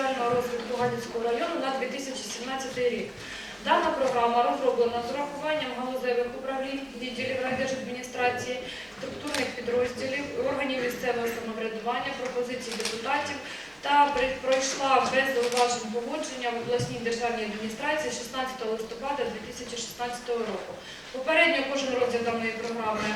соціального розвитку Гадяцького району на 2017 рік. Дана програма розроблена з урахуванням галузевих управлінь, відділів райдержадміністрації, структурних підрозділів, органів місцевого самоврядування, пропозицій депутатів та пройшла без зауважень погодження в обласній державній адміністрації 16 листопада 2016 року. Попередньо кожен розділ даної програми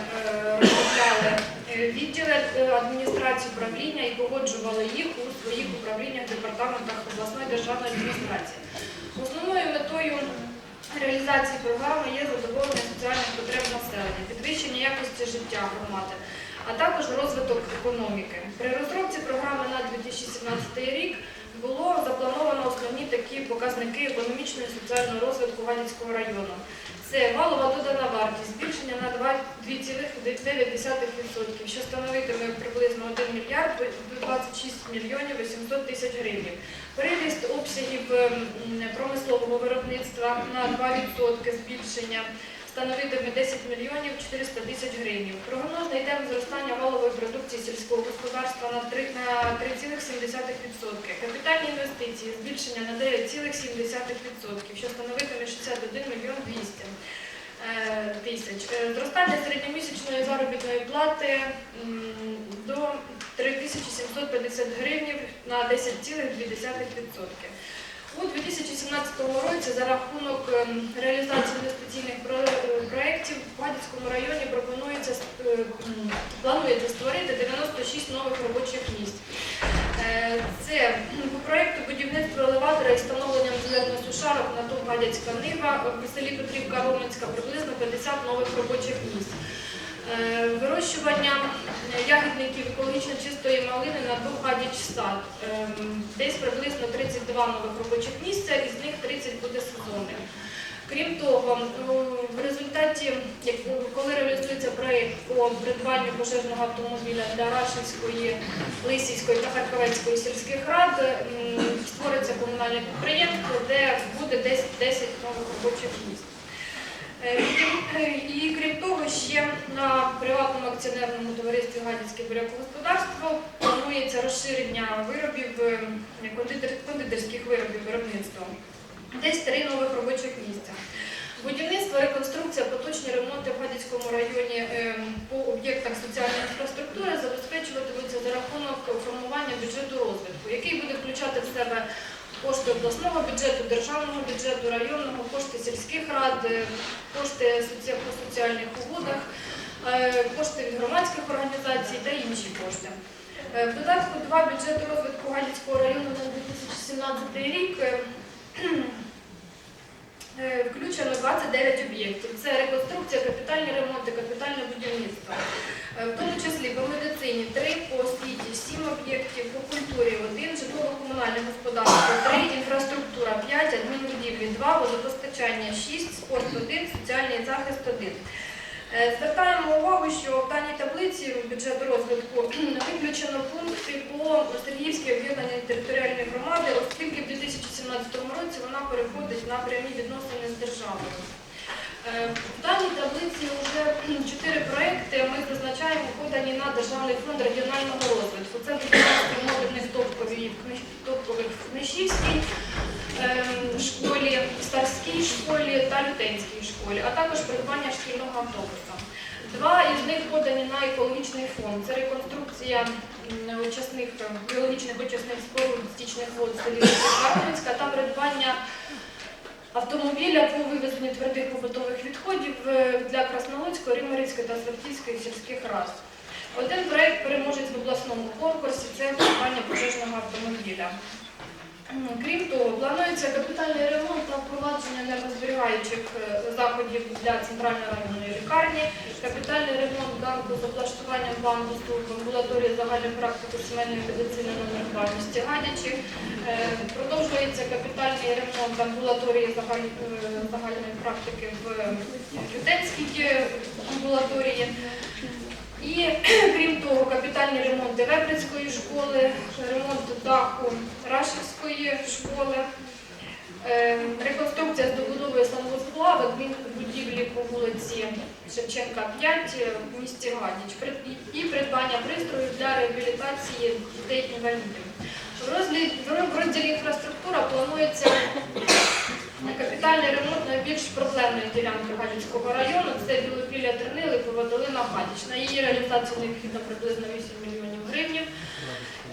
адміністрації управління і погоджували їх у своїх управліннях, департаментах обласної державної адміністрації. Основною метою реалізації програми є задоволення соціальних потреб населення, підвищення якості життя громади, а також розвиток економіки. При розробці програми на 2017 рік було заплановано основні такі показники економічного і соціального розвитку Гадяцького району. Це валова додана вартість, збільшення на 2,9%, що становитиме приблизно 1 мільярд 26 мільйонів 800 тисяч гривень. Приріст обсягів ем, промислового виробництва на 2% збільшення становитиме 10 мільйонів 400 тисяч гривень. Прогнозний темп зростання валової продукції сільського господарства на 3 на 3,7%. Капітальні інвестиції збільшення на 9,7%, що становитиме 61 мільйон 200 е, тисяч. Е, Зростання середньомісячної заробітної плати до 3750 гривень на 10,2%. У 2017 році за рахунок ем, реалізації інвестиційних проєктів в Гадяцькому районі пропонується е, планується створити 96 нових робочих місць. Е, Це по проєкту будівництва елеватора і встановленням зелено-сушарок на ТОВ Гадяцька Нива в селі Петрівка Роменська приблизно 50 нових робочих місць. Е, Вирощування е, ягідників екологічно чистої малини на Гадяч сад. Ем, Десь приблизно 32 нових робочих місця, із них 30 буде сезонним. Крім того, в результаті, коли реалізується проєкт по придбанню пожежного автомобіля для Рашинської, Лисівської та Харковецької сільських рад, створиться комунальне підприємство, де буде десь 10 нових робочих місць. Е, і- е, І крім того, ще на приватному акціонерному товаристві Гадяцьке бурякогосподарство планується розширення виробів е, кондитерських виробів виробництва. Десь три нових робочих місця. Будівництво, реконструкція, поточні ремонти в Гадяцькому районі е, по об'єктах соціальної інфраструктури забезпечуватимуться за рахунок формування бюджету розвитку, який буде включати в себе кошти обласного бюджету, державного бюджету, районного, кошти сільських рад, е, кошти по соціальних угодах, е, кошти від громадських організацій та інші кошти. Е, В додатку 2 бюджету розвитку Галіцького району на 2017 рік включено 29 об'єктів. Це реконструкція, капітальні ремонти, капітальне будівництво. Е, В тому числі по медицині 3, по освіті 7 об'єктів, по культурі 1, житлово-комунальне господарство 3, інфраструктура 5, адмінбудівлі 2, водопостачання 6, спорт 1, соціальний захист 1. Е, Звертаємо увагу, що в даній таблиці бюджету розвитку виключено пункти по Сергіївській об'єднаній територіальній громади, оскільки в 2017 році вона переходить на прямі відносини з державою. Е, В даній таблиці вже чотири проекти ми зазначаємо подані на Державний фонд регіонального розвитку. Це будівництво модульних топкових, топкових в Книжівській ем, школі, Старській школі та Лютенській школі, а також придбання шкільного автобуса. Два із них подані на екологічний фонд. Це реконструкція очисних, е, біологічних очисних споруд стічних вод селі Карпинська та придбання автомобіля по вивезенню твердих побутових відходів е, для Краснолуцької, Римарівської та Святівської сільських рад. Один проект переможець в обласному конкурсі це придбання пожежного автомобіля. Крім того, планується капітальний ремонт та впровадження енергозберігаючих е, заходів для центральної районної лікарні, капітальний ремонт ганку з облаштуванням бандусу в амбулаторії загальної практики сімейної медицини номер 2 в місті Гадячі. Е, Продовжується капітальний ремонт амбулаторії е, загальної практики в Лютенській е, амбулаторії. І крім того, капітальні ремонти Веприцької школи, ремонт даху Рашівської школи, е, реконструкція з добудовою санвузла в адмінбудівлі по вулиці Шевченка 5 в місті Прид- і придбання пристроїв для реабілітації дітей-інвалідів. В розділі інфраструктура планується капітальний ремонт найбільш проблемної ділянки Гадяцького району. Це Білопілля Тернили, Поводолина Гадяч. На її реалізацію необхідно приблизно 8 мільйонів гривень.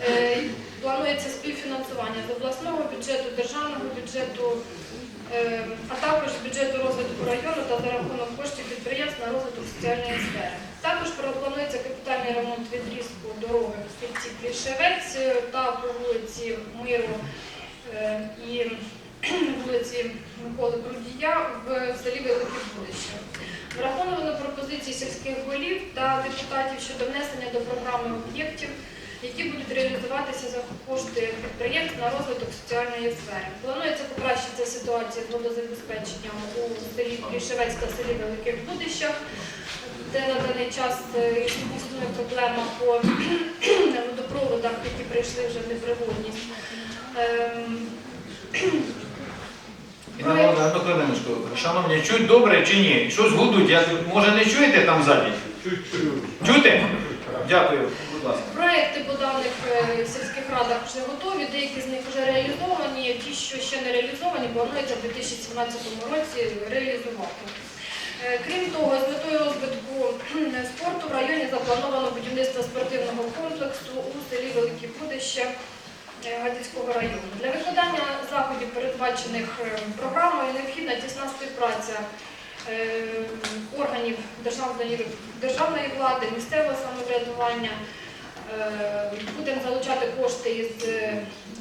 Е, Планується співфінансування з обласного бюджету, державного бюджету, е, а також бюджету розвитку району та за рахунок коштів підприємств на розвиток соціальної сфери. Також планується капітальний ремонт відрізку дороги в сільці Клішевець е, та по вулиці Миру і вулиці Миколи Крудія в селі Велике Будище. Враховано пропозиції сільських голів та депутатів щодо внесення до програми об'єктів, які будуть реалізуватися за кошти підприємств на розвиток соціальної сфери. Планується покращити ситуацію з водозабезпеченням у селі Клішевець та селі Великих Будищах, де на даний час е, існує проблема по водопроводах, які прийшли вже в непригодність. Одну. Шановні, чуть добре чи ні? Щось гудуть, я, може не чуєте там ззаді? Чуєте? Дякую, будь ласка. Проекти по даних е, сільських радах вже готові, деякі з них вже реалізовані, ті, що ще не реалізовані, планується в 2017 році реалізувати. Е, Крім того, з метою розвитку спорту в районі заплановано будівництво спортивного комплексу у селі Великі Будища е, Гадяцького району. Для виконання заходів, передбачених е, програмою, необхідна тісна співпраця е, органів державної, державної влади, місцевого самоврядування. Е, Будемо залучати кошти із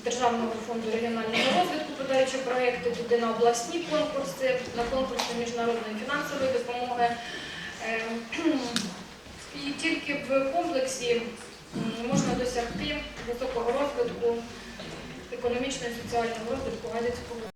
Державного фонду регіонального розвитку, подаючи проекти туди на обласні конкурси, на конкурси міжнародної фінансової допомоги. І тільки в комплексі можна досягти високого розвитку, економічного і соціального розвитку Гадяцького